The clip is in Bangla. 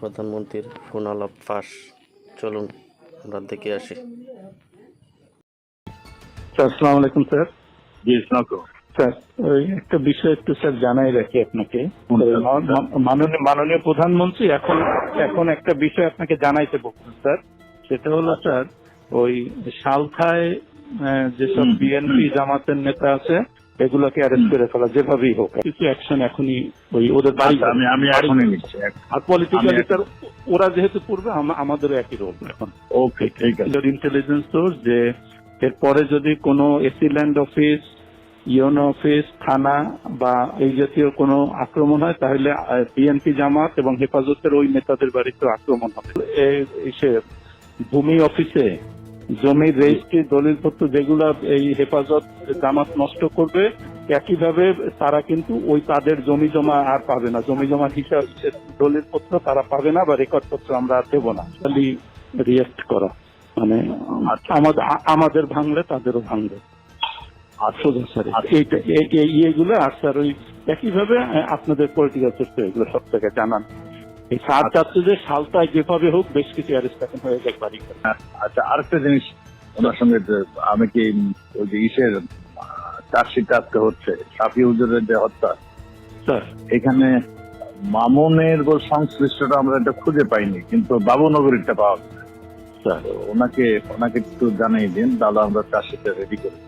প্রধানমন্ত্রীর ফোন আলাপ ফাঁস। চলুন আমরা দেখে আসি। আসসালামু আলাইকুম স্যার। জি স্যার। একটা বিষয় একটু স্যার জানাই রাখি আপনাকে। মাননীয় মাননীয় প্রধানমন্ত্রী এখন এখন একটা বিষয় আপনাকে জানাইতে বলছেন স্যার। সেটা হলো স্যার ওই সালখায় আহ, যেসব বিএনপি জামাতের নেতা আছে এগুলোকে অ্যারেস্ট করে ফেলা যেভাবেই হোক কিছু অ্যাকশন এখনই ওই ওদের বাড়ি আচ্ছা, আমি আমি এখনই নিচ্ছি। আর পলিটিক্যালি স্যার ওরা যেহেতু পড়বে আমাদেরও একই রোল এখন। ওকে ঠিক আছে। ইন্টেলিজেন্স সোর্স যে এরপরে যদি কোনো AC land office UNO office থানা বা এই জাতীয় কোনো আক্রমণ হয় তাহলে বিএনপি জামাত এবং হেফাজতের ওই নেতাদের বাড়িতে আক্রমণ হবে। এই সে ভূমি অফিসে জমির রেজিস্ট্রি দলিলপত্র যেগুলা এই হেফাজত জামাত নষ্ট করবে একইভাবে তারা কিন্তু ওই তাদের জমি জমা আর পাবে না। জমি জমা হিসাব দলিলপত্র তারা পাবে না বা রেকর্ড পত্র আমরা আর দেবো না। খালি রিয়েক্ট করা। মানে আচ্ছা। আমাদের আমাদের ভাঙলে তাদেরও ভাঙবে। আচ্ছা। আচ্ছা। এইটা এই- এই ইয়েগুলো আর স্যার ওই একইভাবে আপনাদের পলিটিক্যাল সিস্টেম এগুলো সব থেকে জানান। এই সার আচ্ছা। সালটায় যেভাবে হোক বেশ কিছু অ্যারেস্ট এখন হয়ে বাড়ি আচ্ছা আরেকটা জিনিস ওনার সঙ্গে আমি কি ওই যে ইসের চার্জশিট আজকে হচ্ছে সাফি হুজুরের যে হত্যা স্যার। এখানে মামুনের সংশ্লিষ্টটা আমরা এটা খুঁজে পাইনি কিন্তু বাবুনগরীরটা পাওয়া গেছে। ওনাকে ওনাকে একটু জানিয়ে দিন তাহলে আমরা চার্জশিটটা রেডি করি